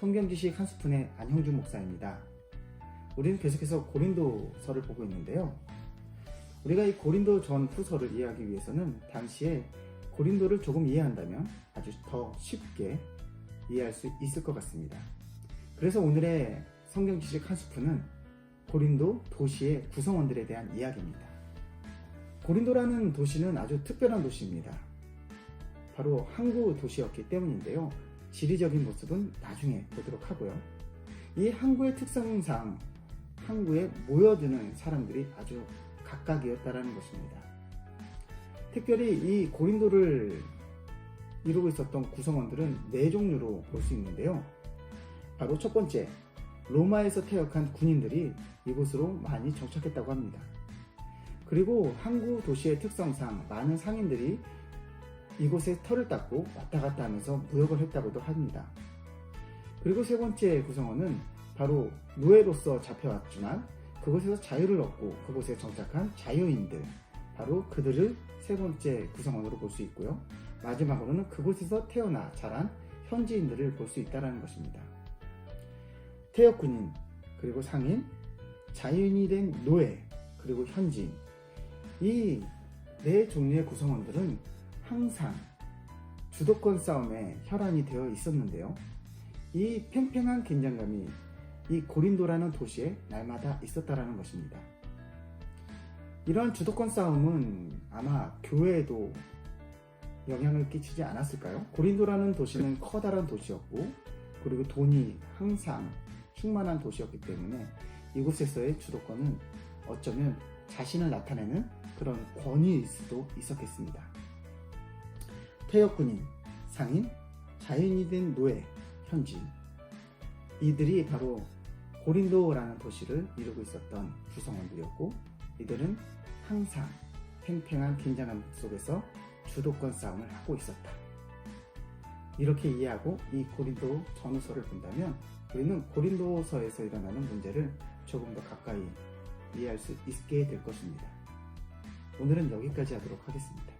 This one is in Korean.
성경 지식 한 스푼의 안형주 목사입니다. 우리는 계속해서 고린도서를 보고 있는데요. 우리가 이 고린도 전 후서를 이해하기 위해서는 당시에 고린도를 조금 이해한다면 아주 더 쉽게 이해할 수 있을 것 같습니다. 그래서 오늘의 성경 지식 한 스푼은 고린도 도시의 구성원들에 대한 이야기입니다. 고린도라는 도시는 아주 특별한 도시입니다. 바로 항구 도시였기 때문인데요. 지리적인 모습은 나중에 보도록 하고요. 이 항구의 특성상 항구에 모여드는 사람들이 아주 각각이었다라는 것입니다. 특별히 이 고린도를 이루고 있었던 구성원들은 네 종류로 볼 수 있는데요. 바로 첫 번째, 로마에서 퇴역한 군인들이 이곳으로 많이 정착했다고 합니다. 그리고 항구 도시의 특성상 많은 상인들이 이곳에 터를 닦고 왔다 갔다 하면서 무역을 했다고도 합니다. 그리고 세 번째 구성원은 바로 노예로서 잡혀왔지만 그곳에서 자유를 얻고 그곳에 정착한 자유인들, 바로 그들을 세 번째 구성원으로 볼 수 있고요. 마지막으로는 그곳에서 태어나 자란 현지인들을 볼 수 있다는 것입니다. 퇴역군인, 그리고 상인, 자유인이 된 노예, 그리고 현지인. 이 네 종류의 구성원들은 항상 주도권 싸움에 혈안이 되어 있었는데요. 이 팽팽한 긴장감이 이 고린도라는 도시에 날마다 있었다라는 것입니다. 이러한 주도권 싸움은 아마 교회에도 영향을 끼치지 않았을까요? 고린도라는 도시는 커다란 도시였고 그리고 돈이 항상 충만한 도시였기 때문에 이곳에서의 주도권은 어쩌면 자신을 나타내는 그런 권위일 수도 있었겠습니다. 퇴역군인, 상인, 자연이 된 노예, 현지 이들이 바로 고린도라는 도시를 이루고 있었던 구성원들이었고 이들은 항상 팽팽한 긴장감 속에서 주도권 싸움을 하고 있었다. 이렇게 이해하고 이 고린도 전후서를 본다면 우리는 고린도서에서 일어나는 문제를 조금 더 가까이 이해할 수 있게 될 것입니다. 오늘은 여기까지 하도록 하겠습니다.